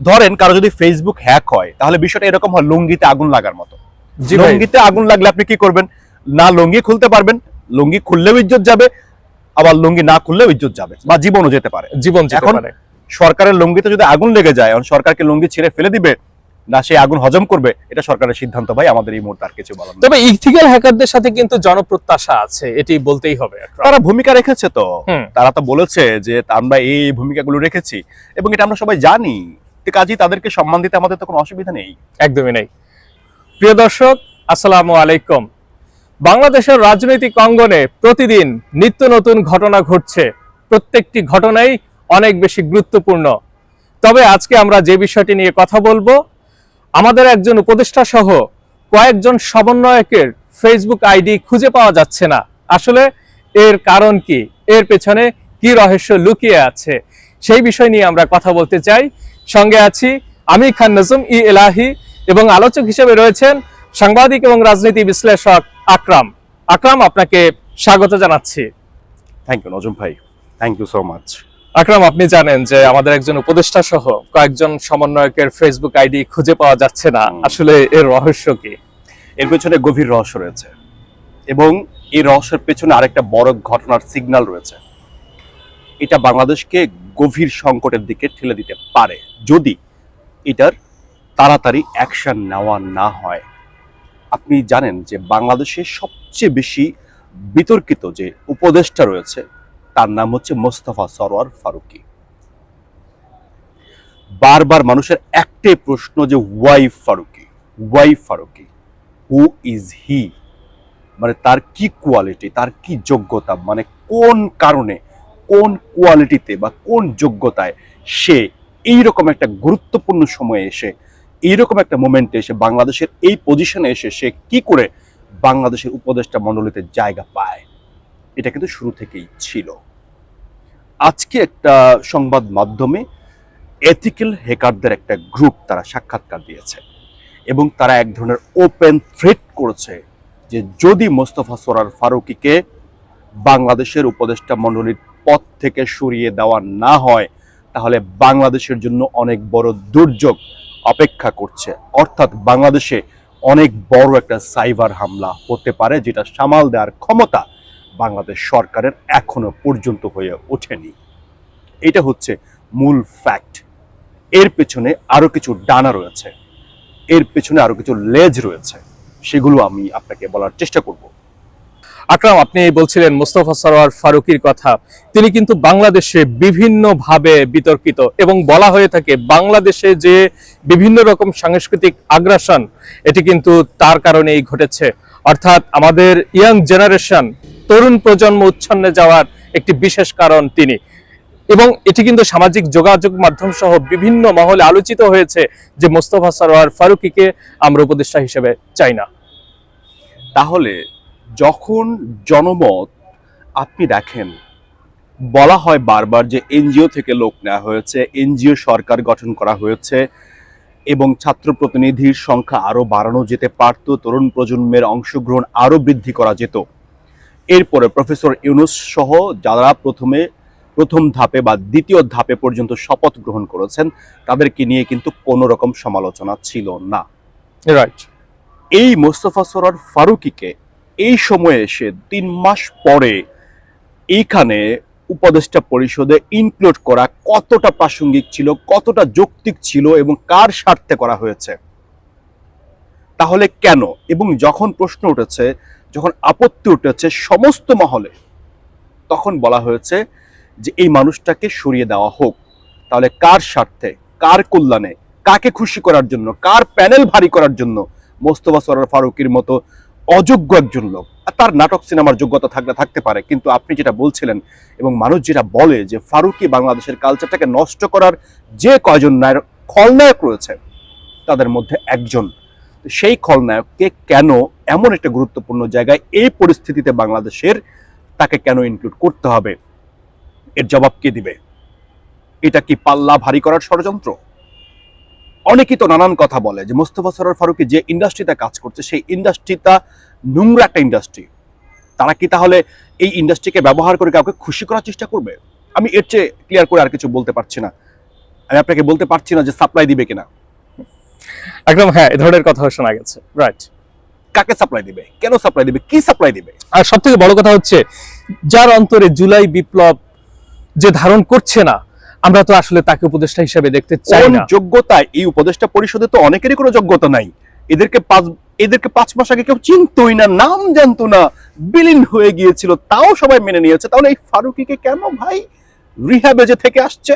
ধরেন কারও যদি ফেসবুক হ্যাক হয় তাহলে বিষয়টা এরকম হয় লুঙ্গিতে আগুন লাগার মতো। লুঙ্গিতে আগুন লাগলে আপনি কি করবেন? না লুঙ্গি খুলতে পারবেন লুঙ্গি খুললেও ইজ্জত যাবে আবার লুঙ্গি না খুললেও ইজ্জত যাবে বা জীবনও যেতে পারে। জীবন যেতে এখন পারে। সরকারের লুঙ্গিতে যদি আগুন লেগে যায় এখন সরকারকে লুঙ্গি ছিঁড়ে ফেলে দিবে না সেই আগুন হজম করবে এটা সরকারের সিদ্ধান্ত ভাই আমাদের এই মুহূর্তে আর কিছু বলার তবে ইথিক্যাল হ্যাকারদের সাথে কিন্তু জনপ্রত্যাশা আছে এটি বলতেই হবে। তারা ভূমিকা রেখেছে তো। তারা তো বলেছে যে আমরা এই ভূমিকাগুলো রেখেছি এবং এটা আমরা সবাই জানি। কাজেই তাদেরকে সম্মান দিতে আমাদের তো কোনো অসুবিধা নেই। একদমই নেই। প্রিয় দর্শক, আসসালামু আলাইকুম। বাংলাদেশের রাজনৈতিক অঙ্গনে প্রতিদিন নিত্য নতুন ঘটনা ঘটছে। প্রত্যেকটি ঘটনাই অনেক বেশি গুরুত্বপূর্ণ। তবে আজকে আমরা যে বিষয়টি নিয়ে কথা বলব, আমাদের একজন উপদেষ্টা সহ কয়েকজন সমন্বয়কের ফেসবুক আইডি খুঁজে পাওয়া যাচ্ছে না। আসলে এর কারণ কি? এর পেছনে কি রহস্য লুকিয়ে আছে? সেই বিষয় নিয়ে আমরা কথা বলতে চাই। সঙ্গে আছি আমি খান নজম ই এলাহি এবং আলোচক হিসেবে রয়েছেন সাংবাদিক এবং রাজনীতি বিশ্লেষক আকরাম। আকরাম আপনাকে স্বাগত জানাচ্ছি। থ্যাংক ইউ নজম ভাই। Thank you so much Akram আপনি জানেন যে আমাদের একজন উপদেষ্টা সহ কয়েকজন সমন্বয়কের ফেসবুক আইডি খুঁজে পাওয়া যাচ্ছে না। আসলে এর রহস্য কি? এর পেছনে গভীর রহস্য রয়েছে এবং এই রহস্যের পেছনে আরেকটা বড় ঘটনার সিগন্যাল রয়েছে। এটা বাংলাদেশকে গভীর সংকটের দিকে ঠেলে দিতে পারে। যদি এটার তাড়াতাড়ি অ্যাকশন নেওয়া না হয়। আপনি জানেন যে বাংলাদেশে সবচেয়ে বেশি বিতর্কিত যে উপদেষ্টা রয়েছে, তার নাম হচ্ছে মোস্তফা সরোয়ার ফারুকি। বারবার মানুষের একটাই প্রশ্ন যে why Farooqui? Why Farooqui? Who is he মানে তার কি কোয়ালিটি তার কি যোগ্যতা মানে কোন কারণে কোন কোয়ালিটিতে বা কোন যোগ্যতায় সে এইরকম একটা গুরুত্বপূর্ণ সময়ে এসে, এইরকম একটা মোমেন্টে এসে বাংলাদেশের এই পজিশনে এসে সে কি করে বাংলাদেশের উপদেষ্টা মণ্ডলীতে জায়গা পায়, এটা কিন্তু শুরু থেকেই ছিল। আজকে একটা সংবাদ মাধ্যমে এথিক্যাল হ্যাকারদের একটা গ্রুপ তারা সাক্ষাৎকার দিয়েছে এবং তারা এক ধরনের ওপেন থ্রেট করেছে যে যদি মোস্তফা সোরার ফারুকিকে বাংলাদেশের উপদেষ্টা মণ্ডলীর পদ থেকে সরিয়ে দেওয়া না হয়, তাহলে বাংলাদেশের জন্য অনেক বড় দুর্যোগ অপেক্ষা করছে। অর্থাৎ বাংলাদেশে অনেক বড় একটা সাইবার হামলা হতে পারে, যেটা সামাল দেওয়ার ক্ষমতা বাংলাদেশ সরকারের এখনও পর্যন্ত হয়ে ওঠেনি। এটা হচ্ছে মূল ফ্যাক্ট এর পেছনে আরও কিছু ডানা রয়েছে। এর পেছনে আরও কিছু লেজ রয়েছে। সেগুলো আমি আপনাকে বলার চেষ্টা করব। আকরাম, আপনি বলছিলেন মুস্তফা সরোয়ার ফারুকির কথা। তিনি কিন্তু বাংলাদেশে বিভিন্ন ভাবে বিতর্কিত এবং বলা হয়ে থাকে বাংলাদেশে যে বিভিন্ন রকম সাংস্কৃতিক আগ্রাসন, এটি কিন্তু তার কারণেই ঘটেছে। অর্থাৎ আমাদের ইয়াং জেনারেশন, তরুণ প্রজন্ম উচ্ছন্নে যাওয়ার একটি বিশেষ কারণ তিনি। এবং এটি কিন্তু সামাজিক যোগাযোগ মাধ্যম সহ বিভিন্ন মহলে আলোচিত হয়েছে যে মোস্তফা সরোয়ার ফারুকিকে আমরা উপদেষ্টা হিসেবে চাই না। তাহলে যখন জনমত আপনি দেখেন বলা হয় বারবার যে এনজিও থেকে লোক নেওয়া হয়েছে এনজিও সরকার গঠন করা হয়েছে এবং ছাত্র প্রতিনিধির সংখ্যা আরও বাড়ানো যেতে পারত তরুণ প্রজন্মের অংশগ্রহণ আরও বৃদ্ধি করা যেত। এরপরে প্রফেসর ইউনুস সহ যারা প্রথমে প্রথম ধাপে বা দ্বিতীয় ধাপে পর্যন্ত শপথ গ্রহণ করেছেন তাদেরকে নিয়ে কিন্তু কোনো রকম সমালোচনা ছিল না। রাইট এই মোস্তফা সরার ফারুকিকে এই সময়ে এসে তিন মাস পরে এইখানে উপদেষ্টা পরিষদে ইনক্লুড করা কতটা প্রাসঙ্গিক ছিল, কতটা যৌক্তিক ছিল এবং কার স্বার্থে করা হয়েছে? তাহলে কেন? এবং যখন প্রশ্ন উঠেছে, যখন আপত্তি উঠেছে সমস্ত মহলে, তখন বলা হয়েছে যে এই মানুষটাকে সরিয়ে দেওয়া হোক। তাহলে কার স্বার্থে, কার কল্যাণে, কাকে খুশি করার জন্য, কার প্যানেল ভারী করার জন্য মোস্তফা সরার ফারুকির মতো অযোগ্য একজন লোক। তার নাটক সিনেমার যোগ্যতা থাকলে থাকতে পারে, কিন্তু আপনি যেটা বলছিলেন এবং মানুষ যেটা বলে যে ফারুকি বাংলাদেশের কালচারটাকে নষ্ট করার যে কয়জন নায়ক, খলনায়ক রয়েছে, তাদের মধ্যে একজন। সেই খলনায়ককে কেন এমন একটা গুরুত্বপূর্ণ জায়গায় এই পরিস্থিতিতে বাংলাদেশের তাকে কেন ইনক্লুড করতে হবে? এর জবাব কে দিবে? এটা কি পাল্লা ভারী করার ষড়যন্ত্র? অনেকেই তো নানান কথা বলে যে মোস্তফা সরার ফারুকি যে ইন্ডাস্ট্রিতে কাজ করছে সেই ইন্ডাস্ট্রিটা নোংরা একটা ইন্ডাস্ট্রি তারা কি তাহলে এই ইন্ডাস্ট্রিকে ব্যবহার করে কাউকে খুশি করার চেষ্টা করবে? আমি এর চেয়ে ক্লিয়ার করে আর কিছু বলতে পারছি না। আমি আপনাকে বলতে পারছি না যে সাপ্লাই দিবে কিনা। একদম হ্যাঁ এ ধরনের কথা শোনা গেছে। রাইট কাকে সাপ্লাই দিবে? কেন সাপ্লাই দিবে? কি সাপ্লাই দিবে? আর সব থেকে বড় কথা হচ্ছে যার অন্তরে জুলাই বিপ্লব যে ধারণ করছে না আমরা তো আসলে তাকে উপদেষ্টা হিসেবে দেখতে চাই না। যোগ্যতায় এই উপদেষ্টা পরিষদে তো অনেকেরই কোনো যোগ্যতা নাই। এদেরকে পাঁচ এদেরকে পাঁচ মাস আগে কেউ চিনতই না নাম জানতো না বিলীন হয়ে গিয়েছিল তাও সবাই মেনে নিয়েছে। তাহলে এই ফারুকিকে কেন ভাই রিহাবে যে থেকে আসছে?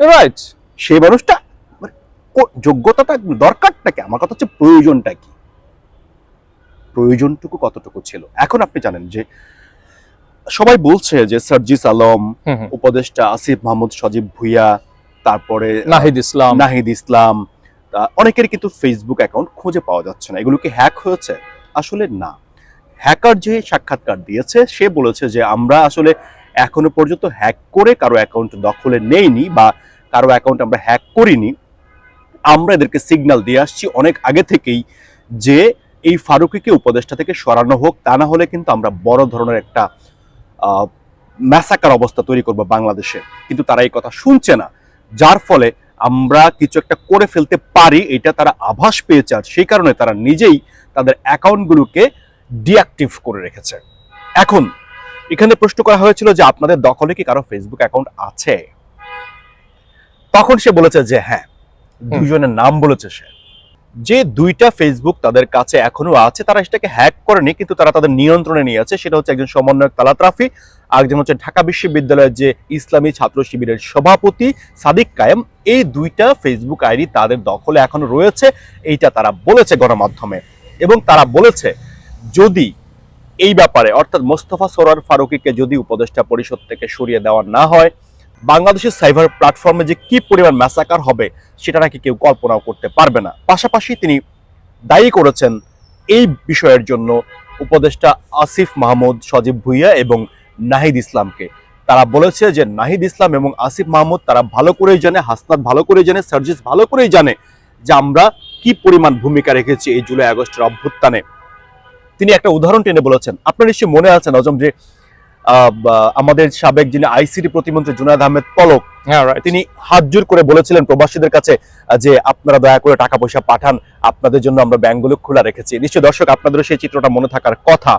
রাইট সেই মানুষটা মানে যোগ্যতাটা দরকারটা কি? আমার কথা হচ্ছে প্রয়োজনটা কি? প্রয়োজনটুকু কতটুকু ছিল? এখন আপনি জানেন যে সবাই বলছে যে সার্জিস আলম উপদেষ্টা আসিফ মাহমুদ সজীব ভুইয়া তারপরে নাহিদ ইসলাম। নাহিদ ইসলাম তা অনেকের কিন্তু ফেসবুক অ্যাকাউন্ট খুঁজে পাওয়া যাচ্ছে না। এগুলো কি হ্যাক হয়েছে? আসলে না। হ্যাকার যে সাক্ষাৎকার দিয়েছে সে বলেছে যে আমরা আসলে এখনও পর্যন্ত হ্যাক করে কারও অ্যাকাউন্ট দখলে নেইনি বা কারও অ্যাকাউন্ট আমরা হ্যাক করিনি। আমরা এদেরকে সিগন্যাল দিয়ে আসছি অনেক আগে থেকেই যে এই ফারুকিকে উপদেষ্টা থেকে সরানো হোক তা না হলে কিন্তু আমরা বড় ধরনের একটা ম্যাসাকার অবস্থা তৈরি করব বাংলাদেশে। কিন্তু তারা এই কথা শুনছে না। যার ফলে আমরা কিছু একটা করে ফেলতে পারি এটা তারা আভাস পেয়েছে আর সেই কারণে তারা নিজেই তাদের অ্যাকাউন্টগুলোকে ডিঅ্যাক্টিভ করে রেখেছে। এখন এখানে প্রশ্ন করা হয়েছিল যে আপনাদের দখলে কি কারও ফেসবুক অ্যাকাউন্ট আছে? তখন সে বলেছে যে হ্যাঁ দুজনের নাম বলেছে সে। যে দুইটা ফেসবুক তাদের কাছে এখনও আছে, তারা সেটাকে হ্যাক করেনি, কিন্তু তারা তাদের নিয়ন্ত্রণে নিয়ে আছে। সেটা হচ্ছে একজন সমন্বয়ক তালাত রাফি আরেকজন হচ্ছে ঢাকা বিশ্ববিদ্যালয়ের যে ইসলামী ছাত্র শিবিরের সভাপতি সাদিক কায়েম। এই দুইটা ফেসবুক আইডি তাদের দখলে এখনও রয়েছে, এইটা তারা বলেছে গণমাধ্যমে। এবং তারা বলেছে, যদি এই ব্যাপারে, অর্থাৎ মোস্তফা সরার ফারুকিকে যদি উপদেষ্টা পরিষদ থেকে সরিয়ে দেওয়া না হয় বাংলাদেশের সাইবার প্ল্যাটফর্মে যে কি পরিমাণ ম্যাসাকার হবে, সেটা নাকি কেউ কল্পনাও করতে পারবে না। পাশাপাশি তিনি দায়ী করেছেন এই বিষয়ের জন্য উপদেষ্টা আসিফ মাহমুদ সজীব ভুইয়া এবং নাহিদ ইসলামকে। তারা বলেছে যে নাহিদ ইসলাম এবং আসিফ মাহমুদ তারা ভালো করেই জানে, হাসনাত ভালো করেই জানে, সার্জিস ভালো করেই জানে যে আমরা কি পরিমাণ ভূমিকা রেখেছি এই জুলাই আগস্টের অভ্যুত্থানে। তিনি একটা উদাহরণ টেনে বলেছেন। আপনার নিশ্চয়ই মনে আছে নজম যে আমাদের সাবেক যিনি আইসিটি প্রতিমন্ত্রী জুনায়দ আহমেদ পলক হ্যাঁ তিনি হাত জোর করে বলেছিলেন প্রবাসীদের কাছে যে আপনারা দয়া করে টাকা পয়সা পাঠান আপনাদের জন্য আমরা ব্যাংকগুলো খোলা রেখেছি। নিশ্চয় দর্শক আপনাদের সেই চিত্রটা মনে থাকার কথা।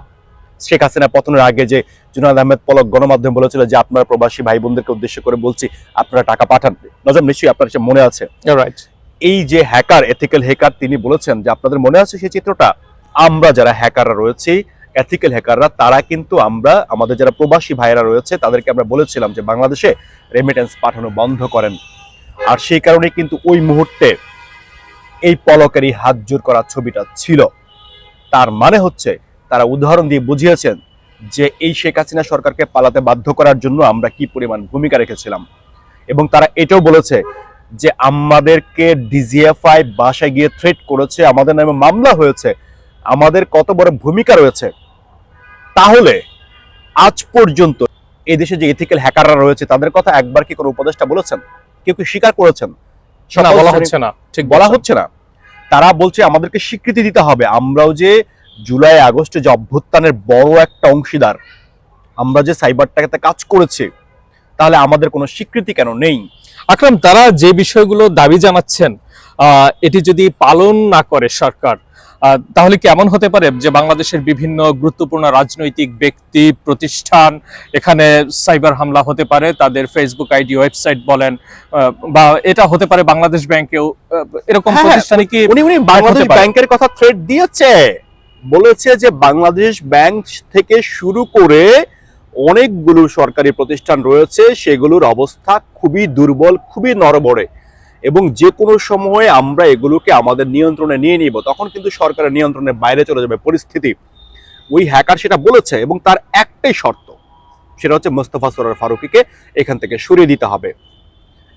শেখ হাসিনা পতনের আগে যে জুনায়দ আহমেদ পলক গণমাধ্যম বলেছিল যে আপনারা প্রবাসী ভাই বোনদেরকে উদ্দেশ্য করে বলছি আপনারা টাকা পাঠান। নজম নিশ্চয়ই আপনার সে মনে আছে। এই যে হ্যাকার এথিক্যাল হ্যাকার তিনি বলেছেন যে আপনাদের মনে আছে সেই চিত্রটা? আমরা যারা হ্যাকাররা রয়েছি এথিক্যাল হ্যাকাররা তারা কিন্তু আমরা, আমাদের যারা প্রবাসী ভাইয়েরা রয়েছে, তাদেরকে আমরা বলেছিলাম যে বাংলাদেশে রেমিটেন্স পাঠানো বন্ধ করেন। আর সেই কারণে কিন্তু ওই মুহূর্তে এই পলকেরই হাত জোর করা ছবিটা ছিল। তার মানে হচ্ছে, তারা উদাহরণ দিয়ে বুঝিয়েছেন যে এই শেখ হাসিনা সরকারকে পালাতে বাধ্য করার জন্য আমরা কি পরিমাণ ভূমিকা রেখেছিলাম। এবং তারা এটাও বলেছে যে আমাদেরকে ডিজিএফআই বাসায় গিয়ে থ্রেট করেছে, আমাদের নামে মামলা হয়েছে, আমাদের কত বড় ভূমিকা রয়েছে তাহলে আজ পর্যন্ত এই দেশে যে এথিক্যাল হ্যাকাররা রয়েছে তাদের কথা একবার কি কোনো উপদেষ্টা বলেছেন? কেউ কি স্বীকার করেছেন? বলা হচ্ছে না ঠিক বলা হচ্ছে না। তারা বলছে আমাদেরকে স্বীকৃতি দিতে হবে। আমরাও যে জুলাই আগস্টে যে অভ্যুত্থানের বড় একটা অংশীদার আমরা যে সাইবারটাকে কাজ করেছি তাহলে আমাদের কোনো স্বীকৃতি কেন নেই? আকরাম তারা যে বিষয়গুলো দাবি জানাচ্ছেন এটি যদি পালন না করে সরকার তাহলে কি এমন হতে পারে যে বাংলাদেশের বিভিন্ন গুরুত্বপূর্ণ রাজনৈতিক ব্যক্তি প্রতিষ্ঠান এখানে সাইবার হামলা হতে পারে তাদের ফেসবুক আইডি ওয়েবসাইট বলেন বা এটা হতে পারে বাংলাদেশ ব্যাংকেও এরকম হ্যাঁ, প্রতিষ্ঠানে কি উনি উনি বাংলাদেশ ব্যাংকের কথা থ্রেট দিয়েছে বলেছে যে বাংলাদেশ ব্যাংক থেকে শুরু করে অনেকগুলো সরকারি প্রতিষ্ঠান রয়েছে সেগুলোর অবস্থা খুবই দুর্বল খুবই নরবরে এবং যে কোনো সময়ে আমরা এগুলোকে আমাদের নিয়ন্ত্রণে নিয়ে নিব। তখন কিন্তু সরকারের নিয়ন্ত্রণের বাইরে চলে যাবে পরিস্থিতি। ওই হ্যাকার সেটা বলেছে এবং তার একটাই শর্ত সেটা হচ্ছে মোস্তফা সরার ফারুকিকে এখান থেকে সরিয়ে দিতে হবে।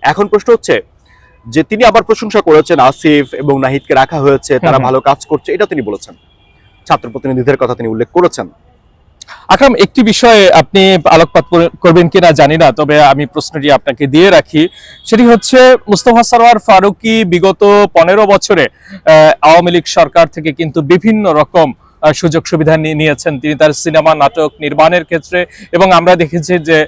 এখন প্রশ্ন হচ্ছে যে তিনি আবার প্রশংসা করেছেন আসিফ এবং নাহিদকে রাখা হয়েছে তারা। ভালো কাজ করছে এটা তিনি বলেছেন। ছাত্র প্রতিনিধিদের কথা তিনি উল্লেখ করেছেন। আকরাম, একটি বিষয়ে আপনি আলোকপাত করবেন কিনা জানি না, তবে আমি প্রশ্নটি আপনাকে দিয়ে রাখি। সেটি হচ্ছে, মুস্তফা সরোয়ার ফারুকি বিগত পনেরো বছরে আওয়ামী লীগ সরকার থেকে কিন্তু বিভিন্ন রকম সুযোগ সুবিধা নিয়ে নিয়েছেন। তিনি তার সিনেমা, নাটক নির্মাণের ক্ষেত্রে এবং আমরা দেখেছি যে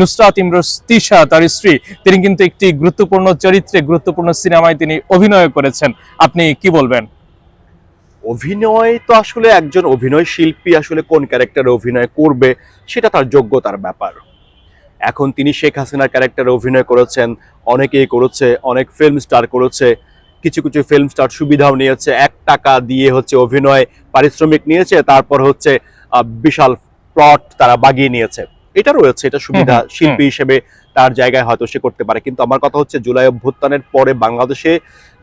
নুসরাত ইমরোজ তিশা তার স্ত্রী, তিনি কিন্তু একটি গুরুত্বপূর্ণ চরিত্রে, গুরুত্বপূর্ণ সিনেমায় তিনি অভিনয় করেছেন। আপনি কি বলবেন? অভিনয় তো আসলে একজন অভিনয় শিল্পী আসলে কোন ক্যারেক্টারে অভিনয় করবে সেটা তার যোগ্যতার ব্যাপার। এখন তিনি শেখ হাসিনার ক্যারেক্টারে অভিনয় করেছেন অনেকেই করেছে অনেক ফিল্ম স্টার করেছে কিছু কিছু ফিল্ম স্টার সুবিধাও নিয়েছে এক টাকা দিয়ে হচ্ছে অভিনয় পারিশ্রমিক নিয়েছে তারপর হচ্ছে আহ, বিশাল প্লট তারা বাগিয়ে নিয়েছে। এটা রয়েছে এটা সুবিধা শিল্পী হিসেবে তার জায়গায় হয়তো সে করতে পারে। কিন্তু আমার কথা হচ্ছে জুলাই অভ্যুত্থানের পরে বাংলাদেশে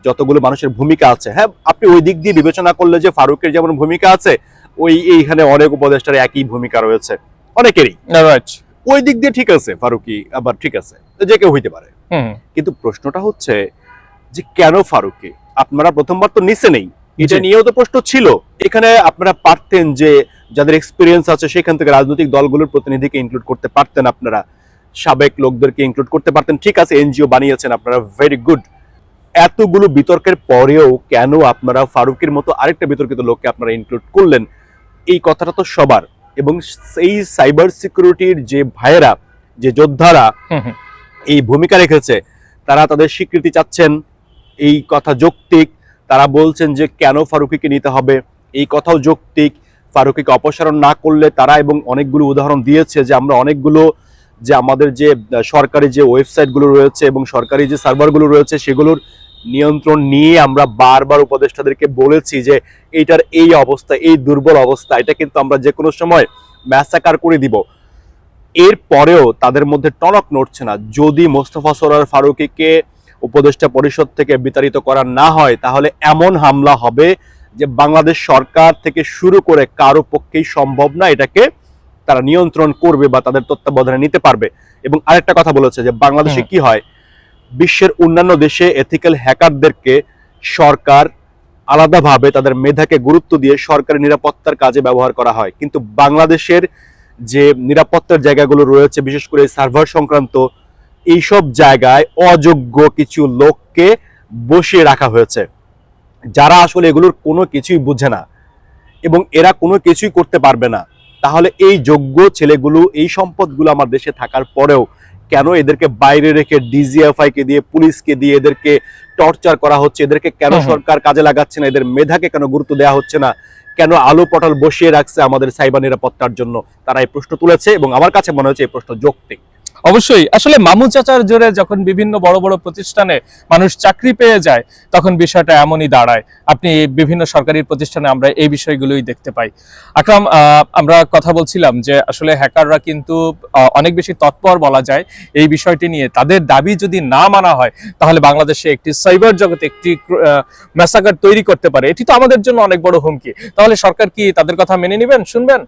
যতগুলো মানুষের ভূমিকা আছে। হ্যাঁ আপনি ওই দিক দিয়ে বিবেচনা করলে যে ফারুকের যেমন ভূমিকা আছে ওই এইখানে অনেক উপদেষ্টার একই ভূমিকা রয়েছে। অনেকেরই। ওই দিক দিয়ে ঠিক আছে ফারুকি আবার ঠিক আছে যে কেউ হইতে পারে। কিন্তু প্রশ্নটা হচ্ছে যে কেন ফারুককে? আপনারা প্রথমবার তো নিচে নেই। এটা নিয়েও তো প্রশ্ন ছিল। এখানে আপনারা পারতেন যে যাদের এক্সপিরিয়েন্স আছে সেখান থেকে রাজনৈতিক দলগুলোর প্রতিনিধিকে ইনক্লুড করতে পারতেন আপনারা। সাবেক লোকদেরকে ইনক্লুড করতে পারতেন। ঠিক আছে এনজিও বানিয়েছেন আপনারা। ভেরি গুড এতগুলো বিতর্কের পরেও কেন আপনারা ফারুকের মতো আরেকটা বিতর্কিত লোককে আপনারা ইনক্লুড করলেন? এই কথাটা তো সবার। এবং সেই সাইবার সিকিউরিটির যে ভাইয়েরা যে যোদ্ধারা। এই ভূমিকা রেখেছে তারা তাদের স্বীকৃতি চাচ্ছেন এই কথা যৌক্তিক। তারা বলছেন যে কেন ফারুকিকে নিতে হবে? এই কথাও যৌক্তিক। ফারুকিকে অপসারণ না করলে তারা এবং অনেকগুলো উদাহরণ দিয়েছে যে আমরা অনেকগুলো যে আমাদের যে সরকারি যে ওয়েবসাইটগুলো রয়েছে এবং সরকারি যে সার্ভারগুলো রয়েছে সেগুলোর নিয়ন্ত্রণ নিয়ে আমরা বারবার উপদেষ্টাদেরকে বলেছি যে এইটার এই অবস্থা, এই দুর্বল অবস্থা, এটা কিন্তু আমরা যে কোনো সময় ম্যাসাকার করে দিব। এর পরেও তাদের মধ্যে টনক নড়ছে না। যদি মোস্তফা সরার ফারুকিকে উপদেষ্টা পরিষদ থেকে বিতাড়িত করা না হয়, তাহলে এমন হামলা হবে যে বাংলাদেশ সরকার থেকে শুরু করে কারও পক্ষেই সম্ভব না এটাকে তারা নিয়ন্ত্রণ করবে বা তাদের তত্ত্বাবধানে নিতে পারবে। এবং আরেকটা কথা বলেছে যে বাংলাদেশে কি হয় বিশ্বের অন্যান্য দেশে এথিক্যাল হ্যাকারদেরকে সরকার আলাদাভাবে তাদের মেধাকে গুরুত্ব দিয়ে সরকারি নিরাপত্তার কাজে ব্যবহার করা হয়। কিন্তু বাংলাদেশের যে নিরাপত্তার জায়গাগুলো রয়েছে বিশেষ করে সার্ভার সংক্রান্ত এইসব জায়গায় অযোগ্য কিছু লোককে বসিয়ে রাখা হয়েছে। যারা আসলে এগুলোর কোনো কিছুই বুঝে না এবং এরা কোনো কিছুই করতে পারবে না। তাহলে এই যোগ্য ছেলেগুলো এই সম্পদগুলো আমার দেশে থাকার পরেও কেন এদেরকে বাইরে রেখে ডিজিএফআই কে দিয়ে পুলিশকে দিয়ে এদেরকে টর্চার করা হচ্ছে? এদেরকে কেন। সরকার কাজে লাগাচ্ছে না? এদের মেধাকে কেন গুরুত্ব দেওয়া হচ্ছে না? কেন আলো পটল বসিয়ে রাখছে আমাদের সাইবার নিরাপত্তার জন্য? তারা এই প্রশ্ন তুলেছে এবং আমার কাছে মনে হচ্ছে এই প্রশ্ন যৌক্তিক। অবশ্যই। আসলে মামু চাচার জোরে যখন বিভিন্ন বড় বড় প্রতিষ্ঠানে মানুষ চাকরি পেয়ে যায়, তখন বিষয়টা এমনই দাঁড়ায়। আপনি বিভিন্ন সরকারি প্রতিষ্ঠানে আমরা এই বিষয়গুলোই দেখতে পাই। আকরাম আমরা কথা বলছিলাম যে আসলে হ্যাকাররা কিন্তু অনেক বেশি তৎপর বলা যায় এই বিষয়টি নিয়ে। তাদের দাবি যদি না মানা হয়, তাহলে বাংলাদেশে একটি সাইবার জগতে একটি মেসাকার তৈরি করতে পারে। এটি তো আমাদের জন্য অনেক বড় হুমকি। তাহলে সরকার কি তাদের কথা মেনে নেবেন, শুনবেন?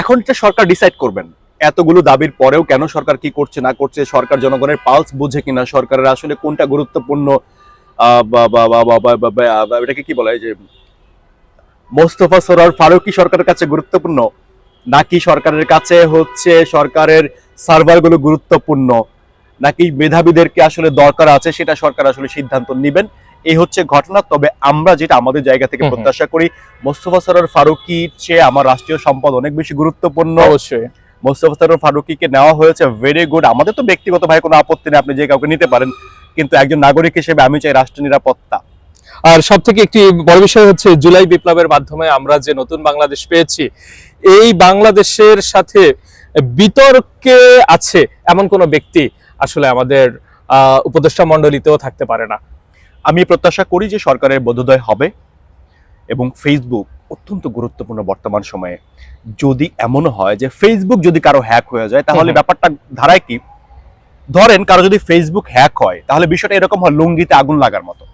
এখনটা সরকার ডিসাইড করবেন। এতগুলো দাবির পরেও কেন সরকার কি করছে না করছে সরকার জনগণের পালস বুঝে কিনা সরকারের আসলে কোনটা গুরুত্বপূর্ণ এটাকে কি বলা যে মোস্তফা সরার ফারুকি সরকারের কাছে গুরুত্বপূর্ণ নাকি সরকারের কাছে হচ্ছে সরকারের সার্ভারগুলো গুরুত্বপূর্ণ নাকি মেধাবীদেরকে আসলে দরকার আছে সেটা সরকার আসলে সিদ্ধান্ত নেবেন এই হচ্ছে ঘটনা। তবে আমরা যেটা আমাদের জায়গা থেকে প্রত্যাশা করি মোস্তফা সরার ফারুকি চেয়ে আমার রাষ্ট্রীয় সম্পদ অনেক বেশি গুরুত্বপূর্ণ অবশ্যই। মোস্তফা ফারুকিকে নেওয়া হয়েছে ভেরি গুড আমাদের তো ব্যক্তিগত ভাই কোনো আপত্তি নেই আপনি যে কাউকে নিতে পারেন। কিন্তু একজন নাগরিক হিসেবে আমি চাই রাষ্ট্র নিরাপত্তা। আর সব থেকে একটি বড় বিষয় হচ্ছে জুলাই বিপ্লবের মাধ্যমে আমরা যে নতুন বাংলাদেশ পেয়েছি এই বাংলাদেশের সাথে বিতর্কে আছে এমন কোন ব্যক্তি আসলে আমাদের আহ, উপদেষ্টা মণ্ডলীতেও থাকতে পারে না। আমি প্রত্যাশা করি যে সরকারের বোধোদয় হবে এবং ফেসবুক অত্যন্ত গুরুত্বপূর্ণ বর্তমান সময়ে। যদি এমন হয় যে ফেসবুক যদি কারও হ্যাক হয়ে যায় তাহলে। ব্যাপারটা ধারায় কি? ধরেন কারও যদি ফেসবুক হ্যাক হয় তাহলে বিষয়টা এরকম হয় লুঙ্গিতে আগুন লাগার মতো।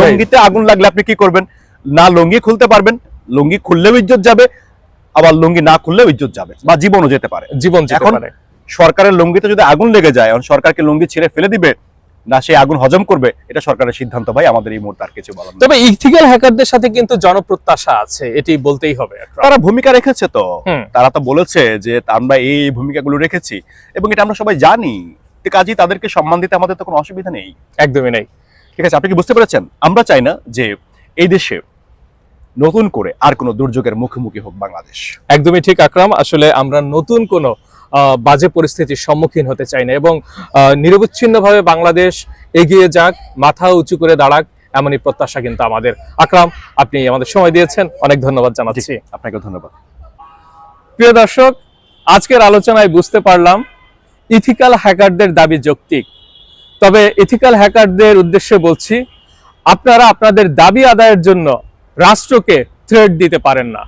লুঙ্গিতে আগুন লাগলে আপনি কি করবেন? না লুঙ্গি খুলতে পারবেন লুঙ্গি খুললেও ইজ্জত যাবে আবার লুঙ্গি না খুললেও ইজ্জত যাবে বা জীবনও যেতে পারে। জীবন যেতে এখন পারে। সরকারের লুঙ্গিতে যদি আগুন লেগে যায় সরকারকে লুঙ্গি ছেড়ে ফেলে দিবে না সেই আগুন হজম করবে এটা সরকারের সিদ্ধান্ত ভাই আমাদের এই মুহূর্তে আর কিছু বলার তবে ইথিক্যাল হ্যাকারদের সাথে কিন্তু জনপ্রত্যাশা আছে এটি বলতেই হবে তারা ভূমিকা রেখেছে তো। তারা তো বলেছে যে আমরা এই ভূমিকাগুলো রেখেছি এবং এটা আমরা সবাই জানি। কাজেই তাদেরকে সম্মান দিতে আমাদের তো কোনো অসুবিধা নেই। একদমই নেই। ঠিক আছে আপনি কি বুঝতে পেরেছেন? আমরা চাই না যে এই দেশে নতুন করে আর কোনো দুর্যোগের মুখোমুখি হোক বাংলাদেশ। একদমই ঠিক আকরাম। আসলে আমরা নতুন কোনো বাজে পরিস্থিতির সম্মুখীন হতে চাই না। এবং নিরবচ্ছিন্নভাবে বাংলাদেশ এগিয়ে যাক মাথা উঁচু করে দাঁড়াক এমনই প্রত্যাশা কিন্তু আমাদের। আকরাম আপনি আমাদের সময় দিয়েছেন। অনেক ধন্যবাদ জানাচ্ছি। আপনাকে ধন্যবাদ। প্রিয় দর্শক আজকের আলোচনায় বুঝতে পারলাম ইথিক্যাল হ্যাকারদের দাবি যৌক্তিক। তবে ইথিক্যাল হ্যাকারদের উদ্দেশ্যে বলছি আপনারা আপনাদের দাবি আদায়ের জন্য রাষ্ট্রকে থ্রেট দিতে পারেন না।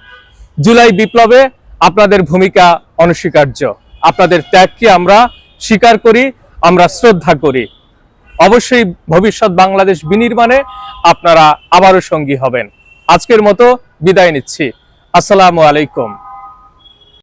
জুলাই বিপ্লবে আপনাদের ভূমিকা অনস্বীকার্য। আপনাদের ত্যাগকে আমরা স্বীকার করি, আমরা শ্রদ্ধা করি। অবশ্যই ভবিষ্যৎ বাংলাদেশ বিনির্মাণে আপনারা আবারও সঙ্গী হবেন। আজকের মতো বিদায় নিচ্ছি। আসসালামু আলাইকুম।